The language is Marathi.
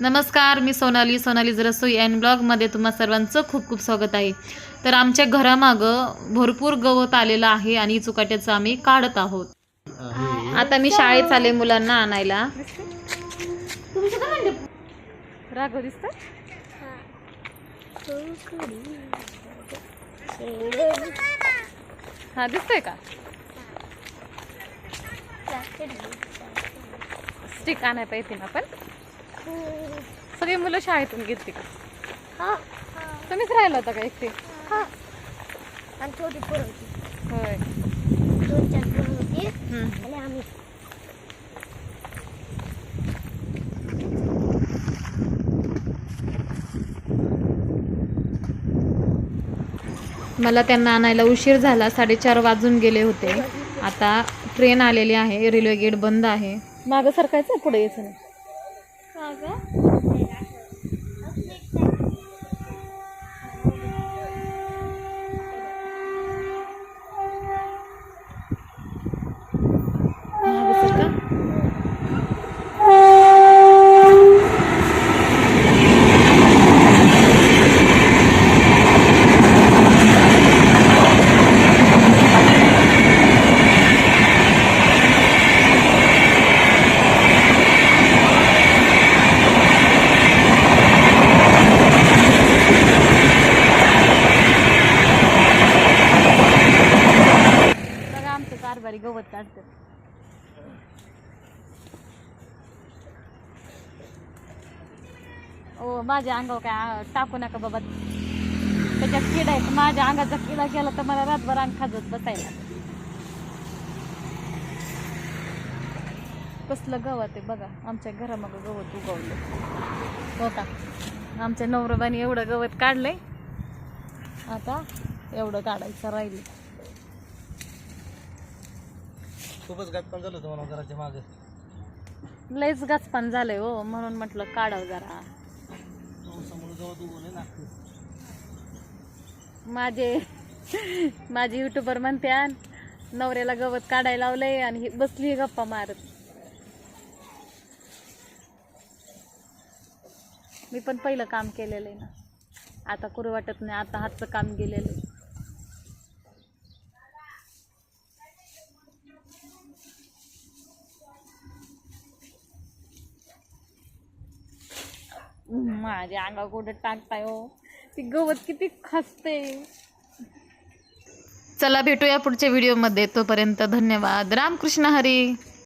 नमस्कार मी सोनाली. सोनाली रसोई अँड ब्लॉगमध्ये तुम्हा सर्वांचं खूप खूप स्वागत आहे. तर आमच्या घरामागं भरपूर गवत आलेलं आहे आणि चुकाट्याचं आम्ही काढत आहोत. आता मी शाळेत आले मुलांना आणायला. राघव दिसत हा दिसतोय का? स्टिक आणाय पाहिजे ना आपण. सगळी मुलं शाळेतून घेतली का? तुम्हीच राहिला होता का एकटे? आणि छोटी पोरं होती होय. दोन चार पोरं होती. आणि आम्ही. मला त्यांना आणायला उशीर झाला. साडेचार वाजून गेले होते. आता ट्रेन आलेली आहे. रेल्वे गेट बंद आहे. मागं सरकायचं पुढे यायचं नाही? मागं बघा गवत काढतात. ओ माझ्या अंगावर काय टाकू नका बाबा. त्याच्यात किडा आहे माझ्या अंगाचा किडा केला तर मला रातभर अंग खाजत बसायला. कसलं गवत आहे बघा. आमच्या घरामागं गवत उगवलं. हो का आमच्या नवरोबाने एवढं गवत काढलंय. आता एवढं काढायचं राहिलं खूपच गाठपान झालं होतं मला घराच्या मागे. लयच गाचपान झालंय हो म्हणून म्हटलं काढाव जरा. लागतं. माझे माझे युट्यूबर म्हणत्यान नवऱ्याला गवत काढायला लावलंय आणि ही बसली गप्पा मारत. मी पण पहिलं काम केलेलं आहे ना. आता करू वाटत नाही आता हातचं काम गेलेलं आहे. माझ्या अंगा कुठं टाकताय हो. ती गवत किती खसते चला भेटूया पुढच्या व्हिडिओमध्ये तोपर्यंत धन्यवाद. रामकृष्ण हरी.